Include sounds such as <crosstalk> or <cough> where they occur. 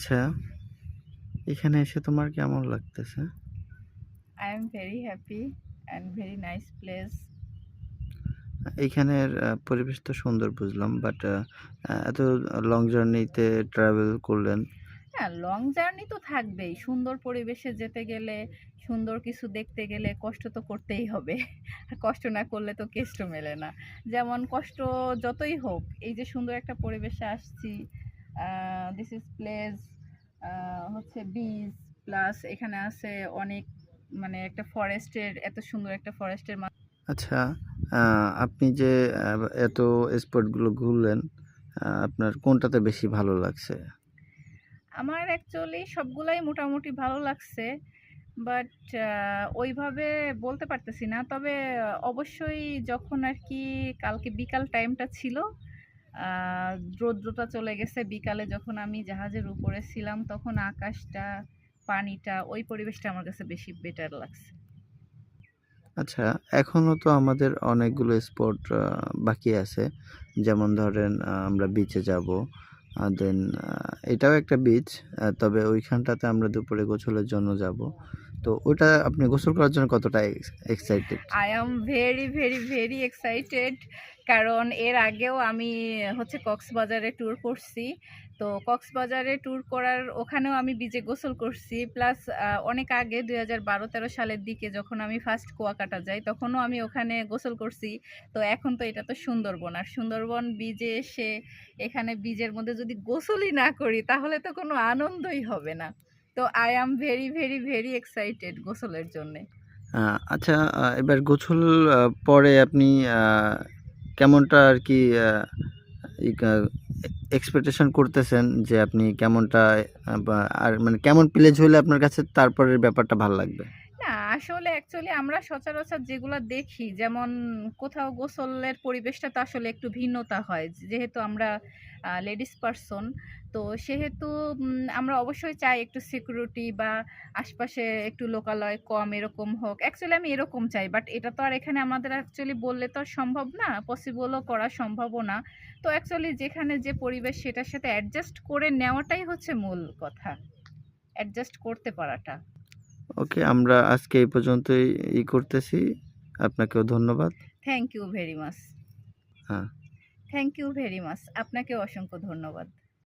আচ্ছা এখানে এসে তোমার কেমন লাগতেছে? I am very happy very nice place. এইখানের আহ, পরিবেশ তো সুন্দর বুঝলাম বাট এত লং জার্নিতে ট্রাভেল করলেন। হ্যাঁ লং জার্নি তো থাকবেই সুন্দর পরিবেশে যেতে গেলে সুন্দর কিছু দেখতে গেলে কষ্ট তো করতেই হবে। <laughs> কষ্ট না করলে তো কেষ্ট মেলে না। যেমন কষ্ট যতই হোক এই যে সুন্দর একটা পরিবেশে আসছি দিস ইজ প্লেস হচ্ছে বিচ প্লাস এখানে আছে অনেক মানে একটা ফরেস্টের এত সুন্দর একটা ফরেস্টের আচ্ছা আপনি যে এত স্পটগুলো ঘুরলেন আপনার কোনটাতে বেশি ভালো লাগছে? আমার অ্যাকচুয়ালি সবগুলাই মোটামুটি ভালো লাগছে বাট ওইভাবে বলতে পারতেছি না তবে অবশ্যই যখন আর কি কালকে বিকাল টাইমটা ছিল রৌদ্রটা চলে গেছে। বিকালে যখন আমি জাহাজের উপরে ছিলাম, তখন আকাশটা, পানিটা, ওই পরিবেশটা আমার কাছে বেশি বেটার লাগছে। আচ্ছা এখনও তো আমাদের অনেকগুলো স্পট বাকি আছে। যেমন ধরেন আমরা বিচে যাব দেন এটাও একটা বিচ তবে ওইখানটাতে আমরা দুপুরে গোছলের জন্য যাব। তো ওটা আপনি গোসল করার জন্য কতটা excited I am very very very excited কারণ এর আগেও আমি হচ্ছে কক্সবাজারে ট্যুর করছি। তো কক্সবাজারে ট্যুর করার ওখানেও আমি বিচে গোসল করছি। প্লাস অনেক আগে দুই হাজার বারো তেরো সালের দিকে যখন আমি ফার্স্ট কুয়াকাটা যাই, তখনও আমি ওখানে গোসল করছি। তো এখন তো এটা তো সুন্দরবন। আর সুন্দরবন বিজে এসে এখানে বীজের মধ্যে যদি গোসলই না করি, তাহলে তো কোনো আনন্দই হবে না। তো I am very very very excited গোসলের জন্যে। আচ্ছা এবার গোসল পরে আপনি কেমনটা আর কি এক্সপেকটেশন করতেছেন যে আপনি কেমনটা আর মানে কেমন প্লেজ হলে আপনার কাছে তারপরের ব্যাপারটা ভালো লাগবে? আসলে অ্যাকচুয়ালি আমরা সচরাচর যেগুলো দেখি, যেমন কোথাও গোসলের পরিবেশটা তো আসলে একটু ভিন্নতা হয়। যেহেতু আমরা লেডিস পারসন তো সেহেতু আমরা অবশ্যই চাই একটু সিকিউরিটি বা আশপাশে একটু লোকালয় কম এরকম হোক। অ্যাকচুয়ালি আমি এরকম চাই বাট এটা তো আর এখানে আমাদের অ্যাকচুয়ালি বললে তো সম্ভব না পসিবলও করা সম্ভবও না। তো অ্যাকচুয়ালি যেখানে যে পরিবেশ সেটার সাথে অ্যাডজাস্ট করে নেওয়াটাই হচ্ছে মূল কথা। অ্যাডজাস্ট করতে পারাটা। ওকে আমরা আজকে এই পর্যন্তই ই করতেছি। আপনাকেও ধন্যবাদ। থ্যাংক ইউ ভেরি মাচ হ্যাঁ। থ্যাংক ইউ ভেরি মাচ আপনাকেও অসংখ্য ধন্যবাদ।